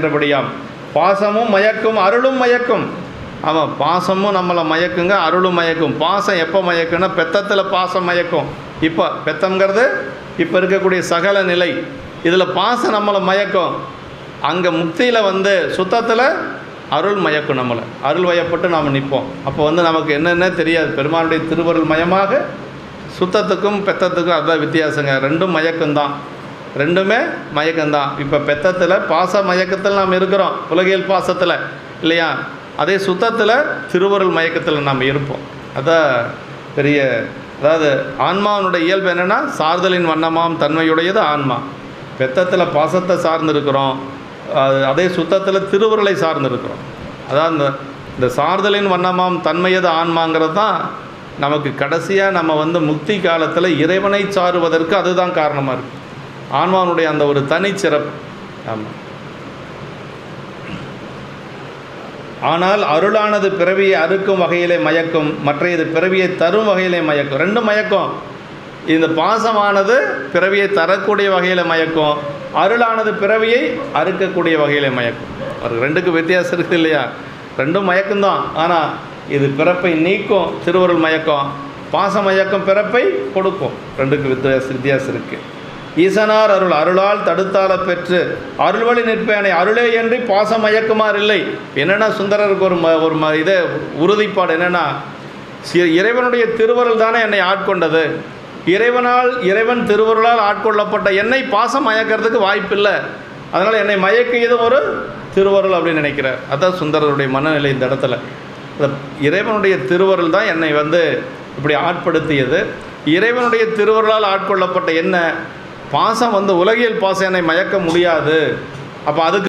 என்றபடியாம் பாசமும் மயக்கும் அருளும் மயக்கும். ஆமாம் பாசமும் நம்மளை மயக்குங்க அருளும் மயக்கும். பாசம் எப்போ மயக்குன்னா பெத்தத்தில் பாசம் மயக்கும். இப்போ பெத்தம்ங்கிறது இப்போ இருக்கக்கூடிய சகல நிலை. இதில் பாசம் நம்மளை மயக்கும். அங்கே முக்தியில் வந்து சுத்தத்தில் அருள் மயக்கும் நம்மளை. அருள் வயப்பட்டு நாம் நிற்போம். அப்போ வந்து நமக்கு என்னென்ன தெரியாது. பெருமானுடைய திருவருள் மயமாக சுத்தத்துக்கும் பெத்தத்துக்கும் அதுதான் வித்தியாசங்க. ரெண்டும் மயக்கம்தான். ரெண்டுமே மயக்கம்தான். இப்போ பெத்தத்தில் பாச மயக்கத்தில் நாம் இருக்கிறோம். உலகியல் பாசத்தில் இல்லையா? அதே சுத்தத்தில் திருவருள் மயக்கத்தில் நாம் இருப்போம். அதான் பெரிய அதாவது ஆன்மாவினுடைய இயல்பு என்னென்னா சார்தலின் வண்ணமாம் தன்மையுடையது ஆன்மா. பெத்தத்தில் பாசத்தை சார்ந்திருக்கிறோம். அது- அதே சுத்தத்தில் திருவுருளை சார்ந்திருக்கிறோம். அதான் இந்த இந்த சார்தலின் வண்ணமாம் தன்மையது ஆன்மாங்கிறது தான் நமக்கு கடைசியாக நம்ம வந்து முக்தி காலத்தில் இறைவனை சாருவதற்கு அதுதான் காரணமாக இருக்குது ஆன்மானுடைய அந்த ஒரு தனிச்சிறப்பு ஆமாம் ஆனால் அருளானது பிறவியை அறுக்கும் வகையிலே மயக்கும் மற்றையது பிறவியை தரும் வகையிலே மயக்கும். ரெண்டும் மயக்கம். இந்த பாசமானது பிறவியை தரக்கூடிய வகையில் மயக்கும். அருளானது பிறவியை அறுக்கக்கூடிய வகையில் மயக்கும். அது ரெண்டுக்கும் வித்தியாசம் இருக்குது இல்லையா? ரெண்டும் மயக்கம்தான். ஆனால் இது பிறப்பை நீக்கும் திருவருள் மயக்கம். பாச மயக்கம் பிறப்பை கொடுக்கும். ரெண்டுக்கு வித்தியாசம் வித்தியாசம் இருக்குது ஈசனார் அருள் அருளால் தடுத்தால பெற்று அருள்வழி நிற்பேனை அருளே என்று பாசம் மயக்குமாறு இல்லை. என்னென்னா சுந்தரருக்கு ஒரு ம ஒரு ம இது உறுதிப்பாடு என்னென்னா இறைவனுடைய திருவருள் தானே என்னை ஆட்கொண்டது. இறைவனால் இறைவன் திருவருளால் ஆட்கொள்ளப்பட்ட என்னை பாசம் மயக்கிறதுக்கு வாய்ப்பில்லை. அதனால் என்னை மயக்கியது ஒரு திருவருள் அப்படின்னு நினைக்கிறார். அதான் சுந்தரருடைய மனநிலை இந்த இடத்துல. இறைவனுடைய திருவருள் தான் என்னை வந்து இப்படி ஆட்படுத்தியது. இறைவனுடைய திருவருளால் ஆட்கொள்ளப்பட்ட என்ன? பாசம் வந்து உலகியல் பாசம் என்னை மயக்க முடியாது. அப்போ அதுக்கு